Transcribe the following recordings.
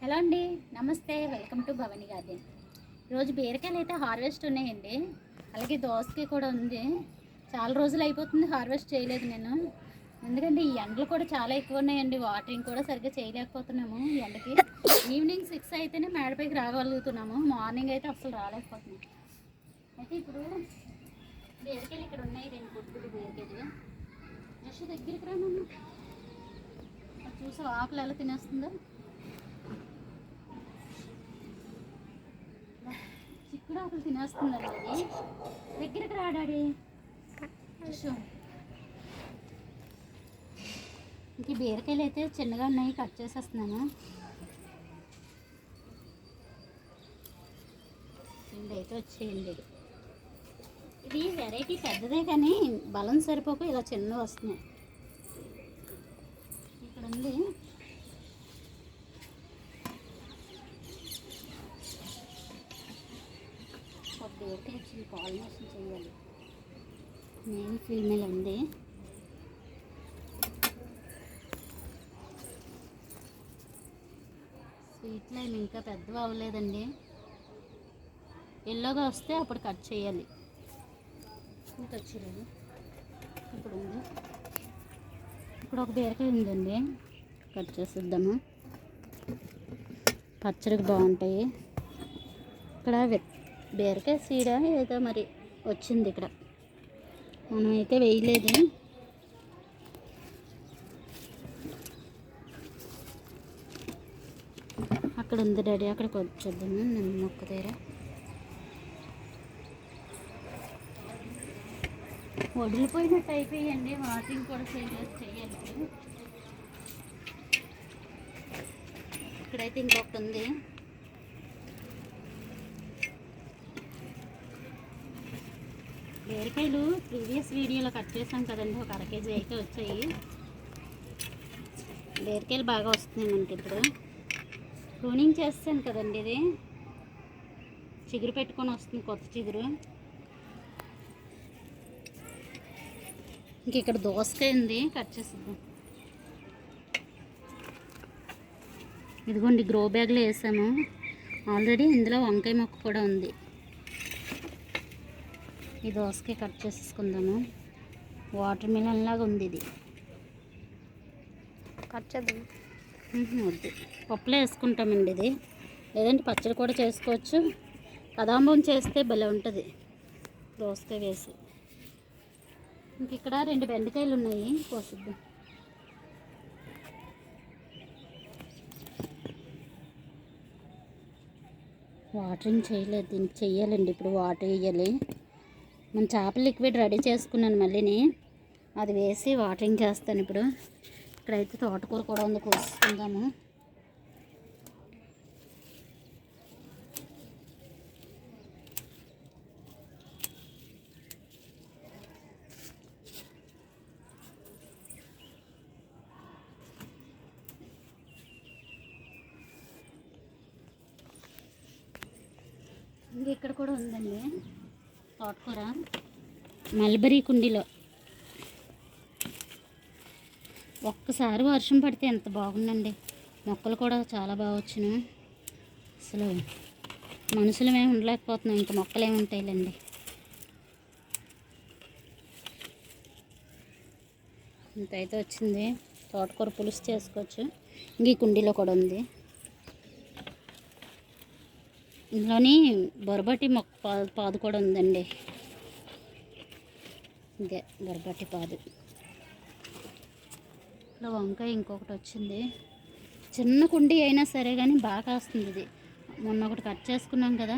Hello అండి నమస్తే. Welcome to Bhavani garden. ఈరోజు బీరకాయలు అయితే హార్వెస్ట్ ఉన్నాయండి. అలాగే దోసకాయ కూడా ఉంది. చాలా రోజులు అయిపోతుంది హార్వెస్ట్ చేయలేదు నేను. ఎందుకంటే ఈ ఎండలు కూడా చాలా ఎక్కువ ఉన్నాయండి. వాటరింగ్ కూడా సరిగ్గా చేయలేకపోతున్నాము ఈ ఎండకి. ఈవినింగ్ సిక్స్ అయితేనే మేడపైకి రాగలుగుతున్నాము. మార్నింగ్ అయితే అసలు రాలేకపోతున్నాం. అయితే ఇప్పుడు బీరకాయలు ఇక్కడ ఉన్నాయి. రెండు గుడ్డు బీరకాయలు. జస్ట్ దగ్గరికి రాను చూసి ఆకులు ఎలా తినేస్తుందో. చిక్కుడు ఆకులు తినేస్తుందండి అది దగ్గరికి రాడాడి ఇంక బీరకాయలు అయితే చిన్నగా ఉన్నాయి కట్ చేసేస్తున్నాను. రెండు అయితే వచ్చేయండి. ఇది ఇది వెరైటీ పెద్దదే కానీ బలం సరిపోక ఇలా చిన్నవి వస్తున్నాయి. ఇక్కడ ఉంది. కొద్దిగా వచ్చింది ఆల్మోస్ట్ చేయాలి. నేను ఫీమేల్ ఉంది స్వీట్ లైన్ ఇంకా పెద్దవి అవ్వలేదండి. ఎల్లోగా వస్తే అప్పుడు కట్ చేయాలి. ఇంకా వచ్చేలేదు ఇప్పుడు ఉంది. ఇప్పుడు ఒక బీరకాయ ఉందండి. కట్ చేసేద్దాము. పచ్చడికి బాగుంటాయి. ఇక్కడ బీరకాయ సీడ ఏదో మరి వచ్చింది ఇక్కడ. మనం అయితే వేయలేదు. అక్కడ ఉంది డాడీ అక్కడికి వచ్చేద్దాము నేను మొక్క దగ్గర వదిలిపోయినట్టు అయిపోయండి వాకింగ్ కూడా చేయలేదు చేయాలి ఇక్కడైతే ఇంకొకటి ఉంది. బీరకాయలు ప్రీవియస్ వీడియోలో కట్ చేసాం కదండి. ఒక అర కేజీ అయితే వచ్చాయి. బీరకాయలు బాగా వస్తున్నాయి మనకి ఇప్పుడు. ప్రూనింగ్ చేస్తాను కదండి ఇది. చిగురు పెట్టుకొని వస్తుంది కొత్త చిగురు. ఇంక ఇక్కడ దోసకాయ ఉంది. కట్ చేసిద్దాం. ఇదిగోండి గ్రో బ్యాగ్లో వేసాము ఆల్రెడీ ఇందులో వంకాయ మొక్క కూడా ఉంది. ఈ దోసకాయ కట్ చేసేసుకుందాము వాటర్ మిలన్ లాగా ఉంది ఇది. కట్ చేద్దాం వద్దు. పప్పులో వేసుకుంటామండి ఇది. లేదంటే పచ్చడి కూడా చేసుకోవచ్చు. కదాంబం చేస్తే భలే ఉంటుంది. దోసకాయ వేసి. ఇంక ఇక్కడ రెండు బెండకాయలు ఉన్నాయి. కోసిద్దాం. వాటరింగ్ చేయలేదు. దీనికి చెయ్యాలండి. ఇప్పుడు వాటర్ వేయాలి. మన చేపల లిక్విడ్ రెడీ చేసుకున్నాను మళ్ళీని. అది వేసి వాటరింగ్ చేస్తాను ఇప్పుడు. ఇక్కడైతే తోటకూర కూడా ఉంది కోసుకుందాము. ఇంకా ఇక్కడ కూడా ఉందండి. తోటకూర మల్బరీ కుండీలో. ఒక్కసారి వర్షం పడితే ఎంత బాగుందండి. మొక్కలు కూడా చాలా బాగా వచ్చినాయి అసలు మనుషులు మేము ఉండలేకపోతున్నాం ఇంకా మొక్కలు ఏముంటాయిలేండి ఇంత అయితే వచ్చింది. తోటకూర పులుసు చేసుకోవచ్చు. ఇంక ఈ కుండీలో కూడా ఉంది. ఇందులోని బొరబట్టి మొక్క పా- పాదు కూడా ఉందండి. ఇదే బొరబట్టి పాదు. ఇలా వంకాయ ఇంకొకటి వచ్చింది. చిన్న కుండీ అయినా సరే కానీ బాగా కాస్తుంది ఇది. మొన్న ఒకటి కట్ చేసుకున్నాం కదా.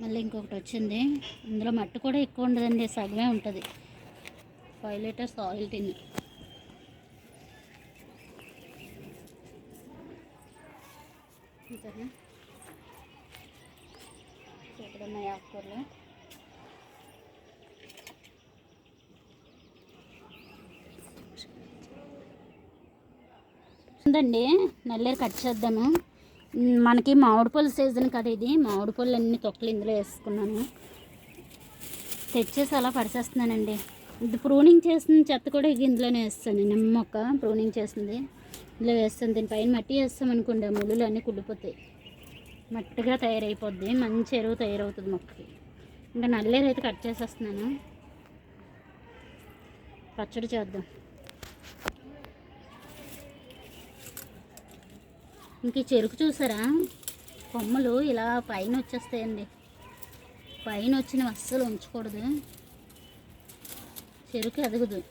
మళ్ళీ ఇంకొకటి వచ్చింది. ఇందులో మట్టి కూడా ఎక్కువ ఉండదండి సగమే ఉంటుంది. ఫైవ్ లీటర్స్ ఆయిల్ టిన్ ఇంతేనా ఇక్కడ ఉన్నాయి ఆకుకూరలు? ఉందండి నల్లేరు కట్ చేద్దాము. మనకి మామిడి పళ్ళు సీజన్ కదా ఇది. మామిడి పళ్ళు అన్ని తొక్కలు ఇందులో వేసుకున్నాను. తెచ్చేసి అలా పరిచేస్తున్నానండి ఇది ప్రూనింగ్ చేసిన చెత్త కూడా ఇందులోనే వేస్తాను. నిమ్మ మొక్క ప్రూనింగ్ చేసింది. ఇందులో వేస్తాను. దీనిపైన మట్టి వేస్తాం అనుకోండి ఆ ముళ్ళు అన్నీ కుళ్ళిపోతాయి. మట్టిగా తయారైపోద్ది. మంచి ఎరువు తయారవుతుంది మొక్కకి. ఇంకా నల్లేరు అయితే కట్ చేసేస్తున్నాను. పచ్చడి చేద్దాం. ఇంక ఈ చెరుకు చూసారా? కొమ్మలు ఇలా పైన వచ్చేస్తాయండి. పైన వచ్చినవి అస్సలు ఉంచకూడదు. చెరుకు ఎదగదు.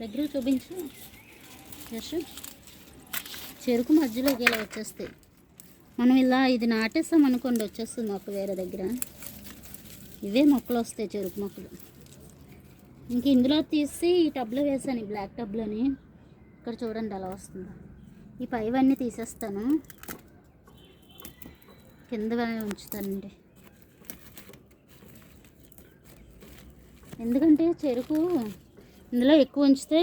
దగ్గర చూపించు. చెరుకు మధ్యలోకి ఇలా వచ్చేస్తాయి. మనం ఇలా ఇది నాటేస్తాం అనుకోండి వచ్చేస్తుంది మొక్క వేరే దగ్గర. ఇవే మొక్కలు వస్తాయి చెరుకు మొక్కలు. ఇంక ఇందులో తీసి ఈ టబ్లో వేసాను ఈ బ్లాక్ టబ్లోని. ఇక్కడ చూడండి అలా వస్తుందో. ఈ పైవన్నీ తీసేస్తాను. కింద ఉంచుతానండి. ఎందుకంటే చెరుకు ఇందులో ఎక్కువ ఉంచితే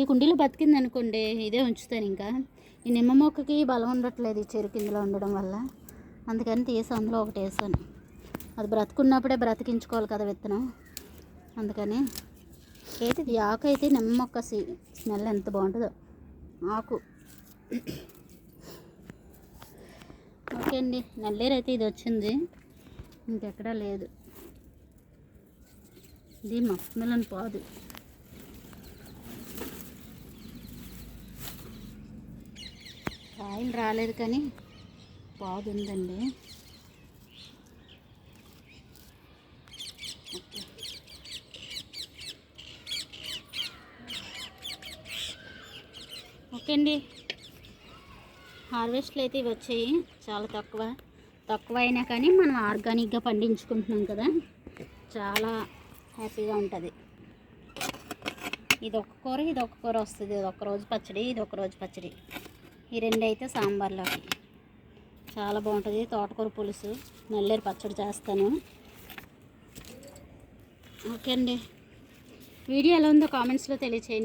ఈ కుండీలో బతికింది అనుకోండి ఇదే ఉంచుతాను ఇంకా. ఈ నిమ్మ మొక్కకి బలం ఉండట్లేదు ఈ చెరుకు ఇందులో ఉండడం వల్ల. అందుకని తీసి అందులో ఒకటి వేసాను. అది బ్రతుకున్నప్పుడే బ్రతికించుకోవాలి కదా విత్తనం. అందుకని అయితే ఈ ఆకు అయితే నిమ్మ మొక్క సి- స్మెల్ ఎంత బాగుంటుందో. ఆకు. ఓకే అండి. నల్లేరు అయితే ఇది వచ్చింది. ఇంకెక్కడా లేదు. ఇది మస్మెలని పోదు. కాయలు రాలేదు కానీ బాగుందండి ఓకే. ఓకే అండి. హార్వెస్ట్లు అయితే ఇవి వచ్చాయి చాలా తక్కువ. తక్కువ అయినా కానీ మనం ఆర్గానిక్గా పండించుకుంటున్నాం కదా చాలా హ్యాపీగా ఉంటుంది. ఇది ఒక కూర ఇది ఒక కూర వస్తుంది. ఇది ఒక రోజు పచ్చడి ఇది ఒక రోజు పచ్చడి. ఈ రెండు అయితే సాంబార్లోకి. చాలా బాగుంటుంది. తోటకూర పులుసు. నల్లేరు పచ్చడి చేస్తాను. ఓకే అండి. వీడియో ఎలా ఉందో కామెంట్స్లో తెలియచేయండి.